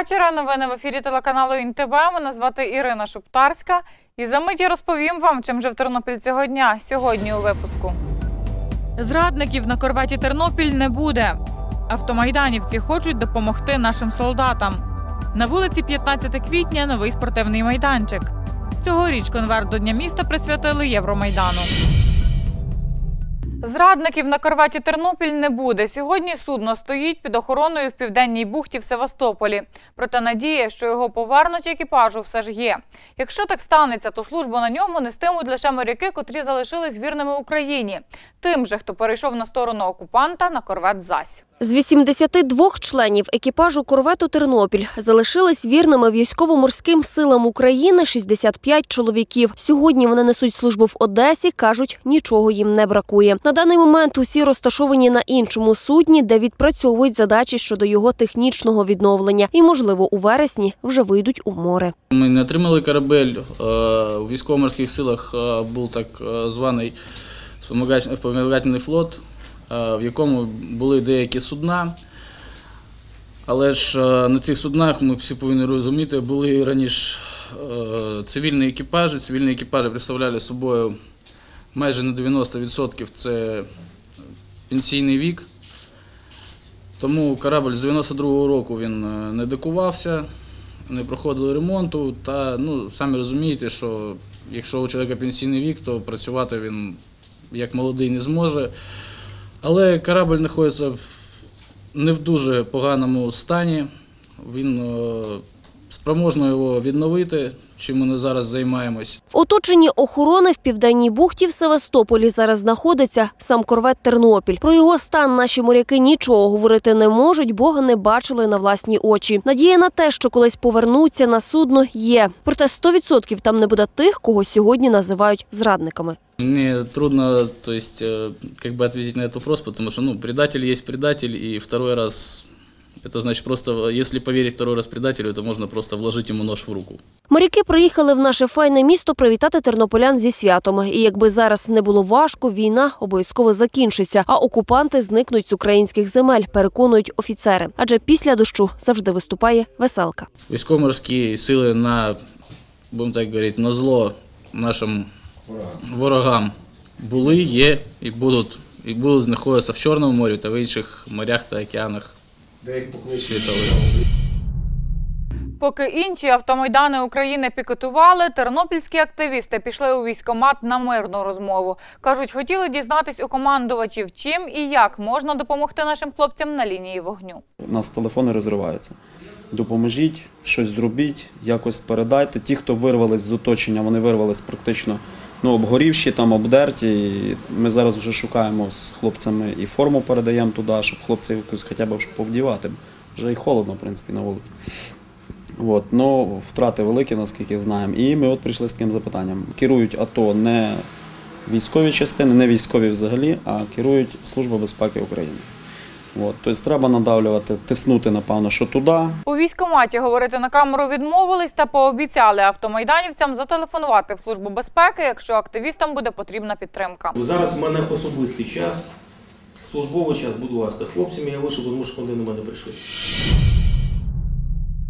Вечора. Новини в ефірі телеканалу ІНТБ. Мене звати Ірина Шуптарська. І за мить я розповім вам, чим же в Тернопіль цього дня. Сьогодні у випуску. Зрадників на корветі Тернопіль не буде. Автомайданівці хочуть допомогти нашим солдатам. На вулиці 15 квітня новий спортивний майданчик. Цьогоріч конверт до Дня міста присвятили Євромайдану. Зрадників на Карваті Тернопіль не буде. Сьогодні судно стоїть під охороною в південній бухті в Севастополі. Проте надія, що його повернуть екіпажу, все ж є. Якщо так станеться, то службу на ньому нестимуть лише моряки, котрі залишились вірними Україні. Тим же, хто перейшов на сторону окупанта, на корвет зась. З 82 членів екіпажу корвету Тернопіль залишились вірними військово-морським силам України 65 чоловіків. Сьогодні вони несуть службу в Одесі. кажуть, нічого їм не бракує. На даний момент усі розташовані на іншому судні, де відпрацьовують задачі щодо його технічного відновлення, і можливо у вересні вже вийдуть у море. Ми не отримали корабель. е, У військово-морських силах е, був так е, званий спомагач- спомагательний флот, е, в якому були деякі судна. Але ж е, на цих суднах ми всі повинні розуміти, були раніше е, цивільні екіпажі. Цивільні екіпажі представляли собою майже на 90% це пенсійний вік. Тому корабль з 92-го року він не декувався, не проходили ремонту. Та ну, самі розумієте, що якщо у чоловіка пенсійний вік, то працювати він як молодий не зможе. Але корабль знаходиться в не в дуже поганому стані. Він е, спроможно його відновити, чим ми зараз займаємось. В оточенні охорони в південній бухті в Севастополі зараз знаходиться сам корвет Тернопіль. Про його стан наші моряки нічого говорити не можуть, бо не бачили на власні очі. Надія на те, що колись повернуться на судно, є. Проте 100% там не буде тих, кого сьогодні називають зрадниками. Мне трудно, то есть, э, как бы ответить на этот вопрос, потому что, ну, предатель есть предатель, и второй раз, это значит просто, если поверить второй раз предателю, то можно просто вложить ему нож в руку. Моряки приїхали в наше файне місто привітати тернополян зі святом. І якби зараз не було важко, війна обов'язково закінчиться, а окупанти зникнуть з українських земель, переконують офіцери. Адже після дощу завжди виступає веселка. Військово-морські сили на, будемо так говорити, на зло нашим ворогам були, є і будуть, і будуть знаходитися в Чорному морі та в інших морях та океанах світових. Поки інші автомайдани України пікетували, тернопільські активісти пішли у військкомат на мирну розмову. Кажуть, хотіли дізнатись у командувачів, чим і як можна допомогти нашим хлопцям на лінії вогню. У нас телефони розриваються. Допоможіть, щось зробіть, якось передайте. Ті, хто вирвались з оточення, вони вирвались практично ну, обгорівші, там обдерті. І Ми зараз вже шукаємо з хлопцями і форму передаємо туди, щоб хлопці якусь хоча б повдівати. Вже і холодно, в принципі, на вулиці. От, ну, втрати великі, наскільки знаємо. І ми от прийшли з таким запитанням. Керують АТО не військові частини, не військові взагалі, а керують Служба безпеки України. От, тобто треба надавлювати, тиснути, напевно, що туди. У військкоматі говорити на камеру відмовились та пообіцяли автомайданівцям зателефонувати в службу безпеки, якщо активістам буде потрібна підтримка. Зараз в мене особистий час, службовий час, будь ласка, з хлопцями я вийшов, тому що вони на мене прийшли.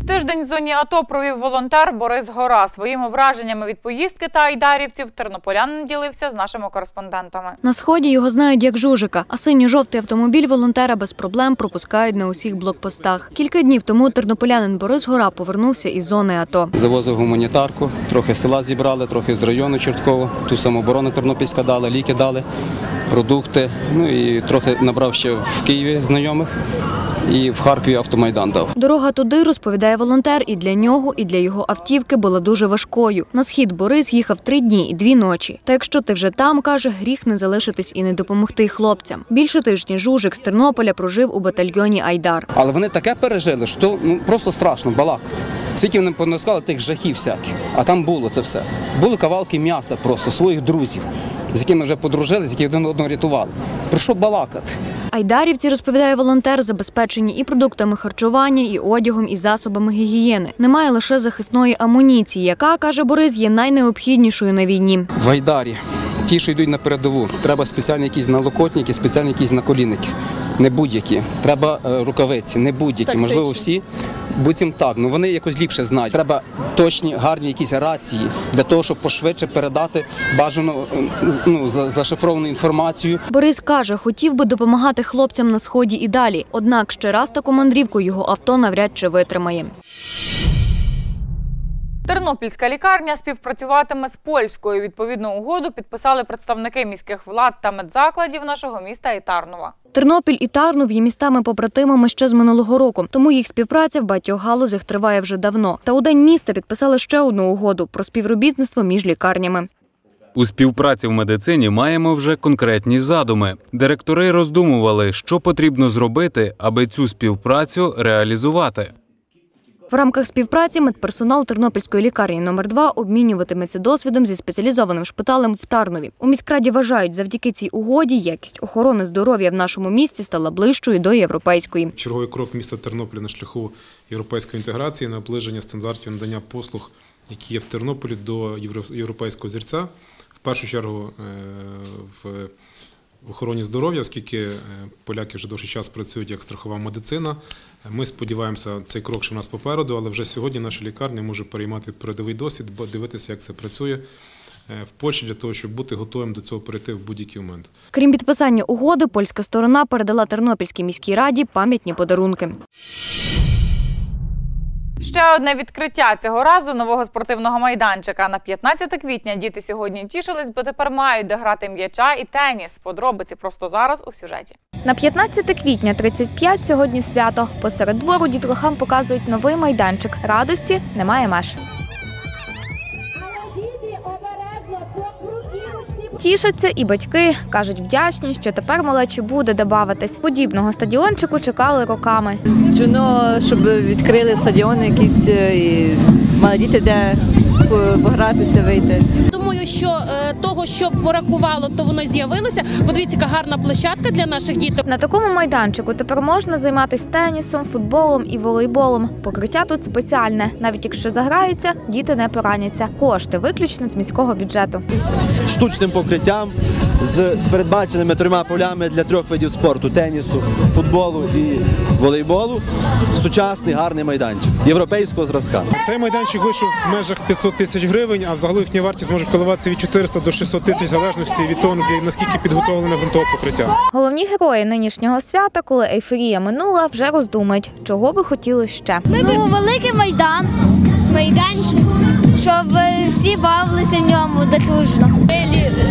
Тиждень в зоні АТО провів волонтер Борис Гора. Своїми враженнями від поїздки та айдарівців тернополянин ділився з нашими кореспондентами. На сході його знають як Жужика, а синьо-жовтий автомобіль волонтера без проблем пропускають на усіх блокпостах. Кілька днів тому тернополянин Борис Гора повернувся із зони АТО. Завозив гуманітарку, трохи села зібрали, трохи з району Чортково. Ту самооборону Тернопільська дали, ліки дали, продукти. Ну і трохи набрав ще в Києві знайомих. І в Харкові автомайдан дав. Дорога туди, розповідає волонтер, і для нього, і для його автівки була дуже важкою. На схід Борис їхав три дні і дві ночі. Та якщо ти вже там, каже, гріх не залишитись і не допомогти хлопцям. Більше тижні Жужик з Тернополя прожив у батальйоні Айдар. Але вони таке пережили, що ну просто страшно балакати. Скільки вони понаскали тих жахів всяких, а там було це все. Були кавалки м'яса просто своїх друзів, з якими вже подружились, які один одного рятували. Про що балакати? Айдарівці, розповідає волонтер, забезпечені і продуктами харчування, і одягом, і засобами гігієни. Немає лише захисної амуніції, яка, каже Борис, є найнеобхіднішою на війні. В Айдарі ті, що йдуть на передову, треба спеціальні якісь налокотники, спеціальні якісь наколінники. Не будь-які. Треба е, рукавиці, не будь-які. Можливо, всі. Буцім так, ну вони якось ліпше знають. Треба точні, гарні якісь рації для того, щоб пошвидше передати бажану е, ну, зашифровану інформацію Борис каже, хотів би допомагати хлопцям на сході і далі. Однак ще раз таку мандрівку його авто навряд чи витримає. Тернопільська лікарня співпрацюватиме з польською. Відповідну угоду підписали представники міських влад та медзакладів нашого міста і Тарнова. Тернопіль і Тарнов є містами побратимами ще з минулого року, тому їх співпраця в багатьох галузях триває вже давно. Та у день міста підписали ще одну угоду про співробітництво між лікарнями. У співпраці в медицині маємо вже конкретні задуми. Директори роздумували, що потрібно зробити, аби цю співпрацю реалізувати. В рамках співпраці медперсонал Тернопільської лікарні номер 2 обмінюватиметься досвідом зі спеціалізованим шпиталем в Тарнові. У міськраді вважають, завдяки цій угоді якість охорони здоров'я в нашому місті стала ближчою до європейської. черговий крок міста Тернополя на шляху європейської інтеграції, наближення стандартів надання послуг, які є в Тернополі до євро- європейського зірця. В першу чергу е, охороні здоров'я, оскільки е, поляки вже довший час працюють як страхова медицина. Ми сподіваємося, цей крок ще в нас попереду, але вже сьогодні наша лікарня може переймати передовий досвід, дивитися, як це працює е, в Польщі для того, щоб бути готовим до цього перейти в будь-який момент. Крім підписання угоди, польська сторона передала Тернопільській міській раді пам'ятні подарунки. Ще одне відкриття цього разу нового спортивного майданчика. На 15 квітня діти сьогодні тішились, бо тепер мають де грати м'яча і теніс. Подробиці просто зараз у сюжеті. На 15 квітня 35 сьогодні свято. Посеред двору дітлахам показують новий майданчик. Радості немає меж. Тішаться і батьки кажуть вдячні, що тепер малечі буде де. Подібного стадіончику чекали роками. Чуно, щоб відкрили стадіон якісь е, і мали діти де погратися, вийти. Думаю, що е, того, що порахувало, то воно з'явилося. Подивіться, яка гарна площадка для наших діток. На такому майданчику тепер можна займатися тенісом, футболом і волейболом. Покриття тут спеціальне. Навіть якщо заграються, діти не пораняться. Кошти виключно з міського бюджету. штучним покриттям з передбаченими трьома полями для трьох видів спорту: тенісу, футболу і волейболу. Сучасний гарний майданчик європейського зразка. Цей майданчик вийшов в межах 500 тисяч гривень, а взагалі їхня вартість може коливатися від 400 до 600 тисяч в залежності від того, наскільки підготовлене ґрунтове покриття. Головні герої нинішнього свята, коли ейфорія минула, вже роздумають, чого би хотіли ще. Ну, великий майдан, майданчик, щоб всі бавилися в ньому дотужно.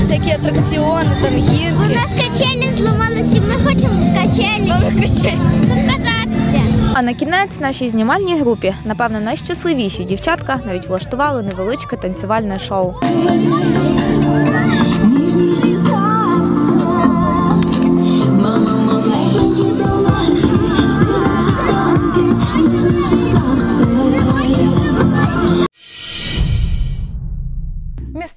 Всякі атракціони, там гірки. У нас качелі зламалися, ми хочемо качелі. качелі. Щоб кататися. А на кінець нашій знімальній групі, напевно, найщасливіші дівчатка навіть влаштували невеличке танцювальне шоу.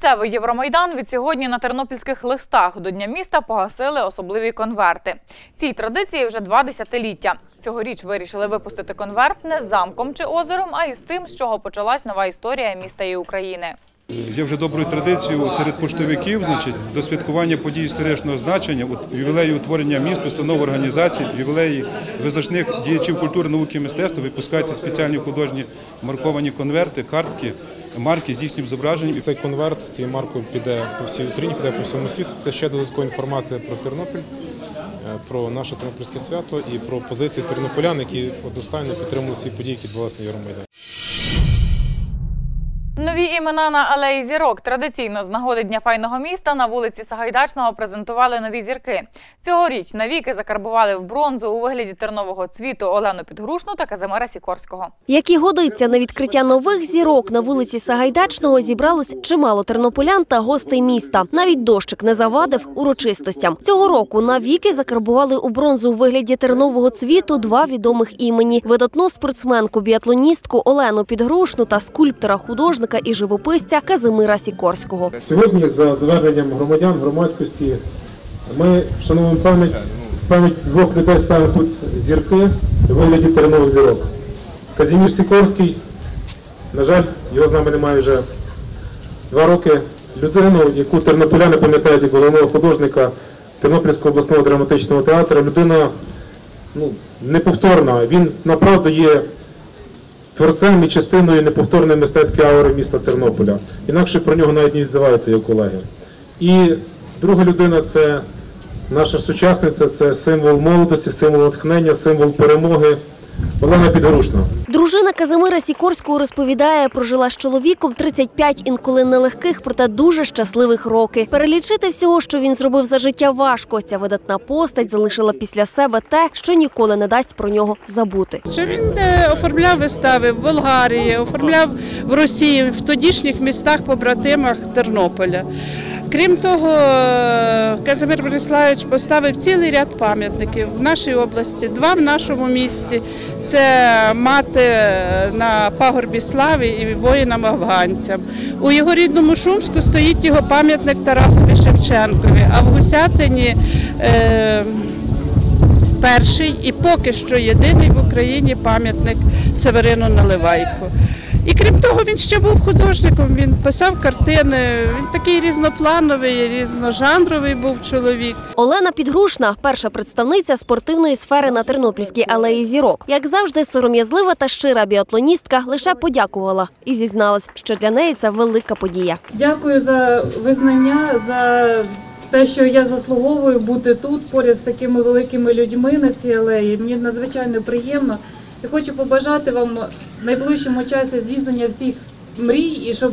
Місцевий Євромайдан від сьогодні на тернопільських листах до Дня міста погасили особливі конверти. Цій традиції вже два десятиліття. Цьогоріч вирішили випустити конверт не з замком чи озером, а із тим, з чого почалась нова історія міста і України. Є вже доброю традицією серед поштовиків, значить, до святкування подій історичного значення, ювілеї утворення міст, установ організацій, ювілеї визначних діячів культури, науки і мистецтва випускаються спеціальні художні марковані конверти, картки, марки з їхнім зображенням. Цей конверт з цією маркою піде по всій Україні, піде по всьому світу. Це ще додаткова інформація про Тернопіль, е, про наше тернопільське свято і про позиції тернополян, які одностайно підтримують ці події, які відбувалися на Євромайдані. Імена на алеї зірок традиційно з нагоди Дня файного міста на вулиці Сагайдачного презентували нові зірки. Цьогоріч навіки закарбували в бронзу у вигляді тернового цвіту Олену Підгрушну та Казимира Сікорського. Як і годиться на відкриття нових зірок на вулиці Сагайдачного зібралось чимало тернополян та гостей міста. Навіть дощик не завадив урочистостям. Цього року навіки закарбували у бронзу у вигляді тернового цвіту два відомих імені: видатну спортсменку, біатлоністку Олену Підгрушну та скульптора, художника і живописця Казимира Сікорського. Сьогодні, за зверненням громадян, громадськості, ми вшановуємо пам'ять, пам'ять двох людей ставимо тут зірки у вигляді тернових зірок. Казімір Сікорський, на жаль, його з нами немає вже два роки людину, яку тернополяни пам'ятають як головного художника Тернопільського обласного драматичного театру. Людина ну, неповторна. Він направду є творцем і частиною неповторної мистецької аури міста Тернополя. Інакше про нього навіть не відзиваються його колеги. І друга людина це наша сучасниця, це символ молодості, символ натхнення, символ перемоги. Олена Підгорушна. Дружина Казимира Сікорського розповідає, прожила з чоловіком 35 інколи нелегких, проте дуже щасливих роки. Перелічити всього, що він зробив за життя, важко. Ця видатна постать залишила після себе те, що ніколи не дасть про нього забути. Що він е, оформляв вистави в Болгарії, оформляв в Росії, в тодішніх містах побратимах Тернополя. Крім того, е, Казимир Бориславович поставив цілий ряд пам'ятників в нашій області, два в нашому місті. Це мати на пагорбі слави і воїнам-афганцям. У його рідному Шумську стоїть його пам'ятник Тарасові Шевченкові, а в Гусятині е, перший і поки що єдиний в Україні пам'ятник Северину Наливайку. І крім того, він ще був художником, він писав картини, він такий різноплановий, різножанровий був чоловік. Олена Підгрушна перша представниця спортивної сфери на Тернопільській алеї зірок. Як завжди, сором'язлива та щира біатлоністка лише подякувала і зізналась, що для неї це велика подія. Дякую за визнання, за те, що я заслуговую бути тут поряд з такими великими людьми на цій алеї. Мені надзвичайно приємно. Я хочу побажати вам в найближчому часі здійснення всіх мрій і щоб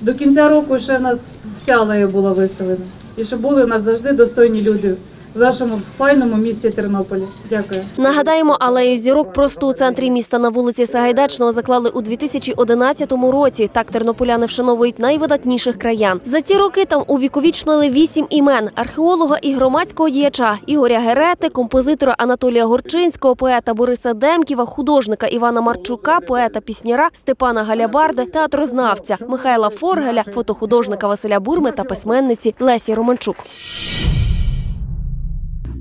до кінця року ще в нас вся алея була виставлена. І щоб були у нас завжди достойні люди в нашому файному місті Тернополі. Дякую. Нагадаємо, алею зірок просто у центрі міста на вулиці Сагайдачного заклали у 2011 році. Так тернополяни вшановують найвидатніших краян. За ці роки там увіковічнили вісім імен археолога і громадського діяча Ігоря Герети, композитора Анатолія Горчинського, поета Бориса Демківа, художника Івана Марчука, поета пісняра Степана Галябарди, театрознавця Михайла Форгеля, фотохудожника Василя Бурми та письменниці Лесі Романчук.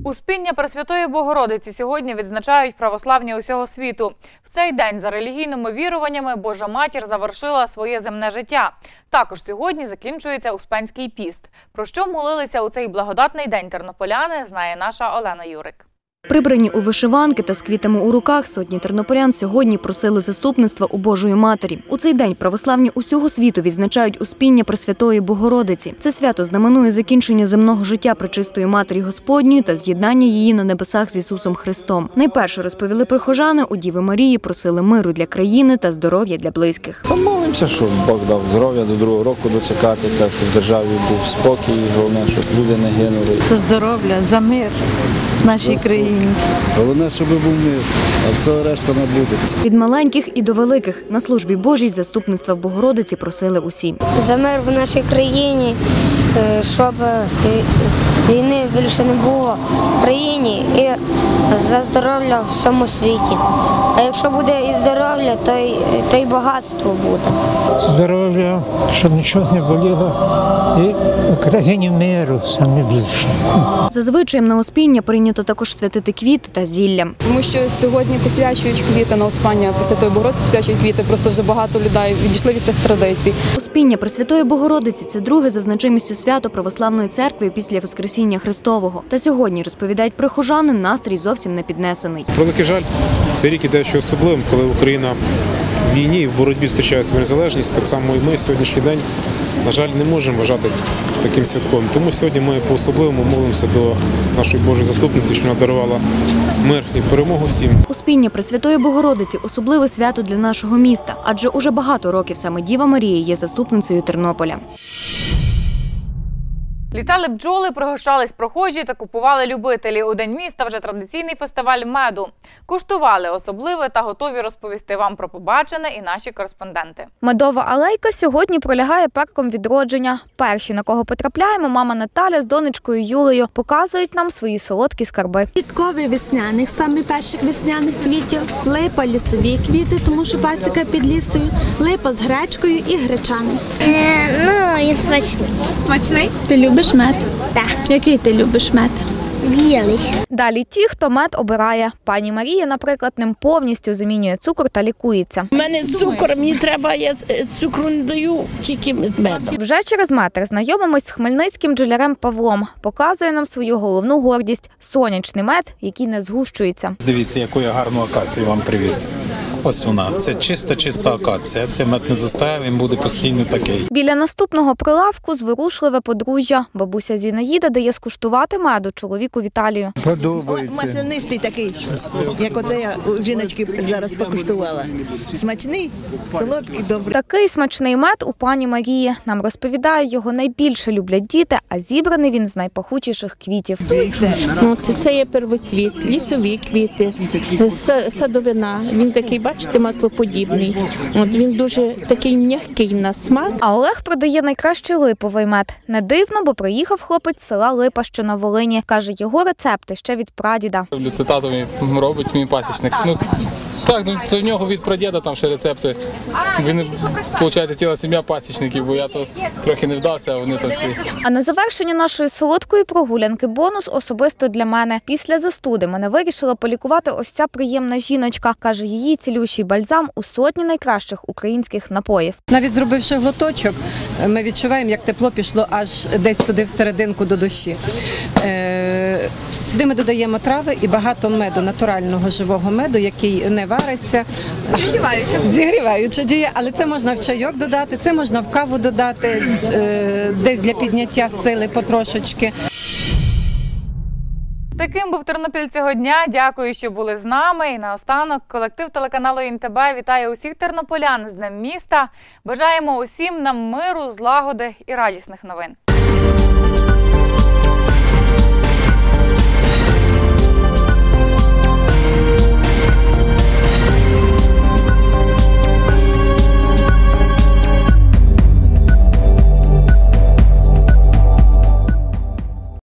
Успіння Пресвятої Богородиці сьогодні відзначають православні усього світу. В цей день за релігійними віруваннями Божа матір завершила своє земне життя. Також сьогодні закінчується Успенський піст. Про що молилися у цей благодатний день тернополяни, знає наша Олена Юрик. Прибрані у вишиванки та з квітами у руках сотні тернополян сьогодні просили заступництва у Божої Матері. У цей день православні усього світу відзначають успіння Пресвятої Богородиці. Це свято знаменує закінчення земного життя Пречистої Матері Господньої та з'єднання її на небесах з Ісусом Христом. Найперше розповіли прихожани у Діви Марії, просили миру для країни та здоров'я для близьких. Помолимося, щоб Бог дав здоров'я до другого року дочекати, так, щоб в державі був спокій, головне, щоб люди не гинули. за здоров'я, за мир в нашій країні. Головне, щоб був мир, а все решта набудеться. Від маленьких і до великих на службі Божій заступництва в Богородиці просили усі. За мир в нашій країні, е, щоб е, війни більше не було в країні і за здоров'я в всьому світі. А якщо буде і здоров'я, то й, то й багатство буде. здоров'я, щоб нічого не боліло, і в країні миру саме більше. Зазвичай на Успіння прийнято також святити квіти та зілля. Тому що сьогодні посвячують квіти на Успання Пресвятої Богородиці, посвячують квіти. Просто вже багато людей відійшли від цих традицій. Успіння Пресвятої Богородиці це друге за значимістю свято православної церкви після Воскресіння Христового. Та сьогодні розповідають прихожани, настрій зовсім не піднесений. Превеликий жаль, цей рік іде ще особливим, коли Україна в війні і в боротьбі зустрічає свою незалежність. Так само і ми сьогоднішній день, на жаль, не можемо вважати таким святком. Тому сьогодні ми по-особливому молимося до нашої Божої заступниці, що вона дарувала мир і перемогу всім. Успіння Пресвятої Богородиці особливе свято для нашого міста, адже уже багато років саме Діва Марія є заступницею Тернополя. Літали бджоли, пригощались прохожі та купували любителі. У день міста вже традиційний фестиваль меду. Куштували особливе та готові розповісти вам про побачене і наші кореспонденти. Медова алейка сьогодні пролягає парком відродження. Перші, на кого потрапляємо, мама Наталя з донечкою Юлею показують нам свої солодкі скарби. Квітковий весняних, саме перших весняних квітів, липа лісові квіти, тому що пасіка під лісою, липа з гречкою і гречаний. ну, він смачний. Смачний? Ти любиш мед? Так. Який ти любиш мед? Білий. Далі ті, хто мед обирає. Пані Марія, наприклад, ним повністю замінює цукор та лікується. У мене цукор, мені треба, я е, цукру не даю, тільки медом. Вже через метр знайомимось з хмельницьким джелярем Павлом. Показує нам свою головну гордість сонячний мед, який не згущується. Дивіться, яку я гарну акацію вам привіз. Ось вона. Це чиста, чиста акація. Це мед не застає, він буде постійно такий. Біля наступного прилавку зворушливе подружжя. Бабуся Зінаїда дає скуштувати меду чоловіку Віталію. Маслянистий такий, як оце я у жіночки зараз покуштувала. Смачний, солодкий, добрий. Такий смачний мед у пані Марії. Нам розповідає, його найбільше люблять діти, а зібраний він з найпахучіших квітів. От, це є первоцвіт, лісові квіти, са- садовина. Він такий, бачите, маслоподібний. От він дуже такий м'який на смак. А Олег продає найкращий липовий мед. Не дивно, бо приїхав хлопець з села Липа, що на Волині. Каже, його рецепти ще від прадіда. Мій робить мій пасічник. Ну так, ну це в нього від прадіда там ще рецепти. Він виходить ціла сім'я пасічників, бо я то трохи не вдався, а вони то всі. А на завершення нашої солодкої прогулянки бонус особисто для мене. Після застуди мене вирішила полікувати ось ця приємна жіночка. каже, її цілющий бальзам у сотні найкращих українських напоїв. Навіть зробивши глоточок, ми відчуваємо, як тепло пішло аж десь туди всерединку до душі. Е, Сюди ми додаємо трави і багато меду, натурального живого меду, який не вариться. Зігріваючи. Зігріваючи діє, але це можна в чайок додати, це можна в каву додати, е, десь для підняття сили потрошечки. Таким був Тернопіль цього дня. Дякую, що були з нами. І наостанок колектив телеканалу ІНТБ вітає усіх тернополян з Днем міста. Бажаємо усім нам миру, злагоди і радісних новин.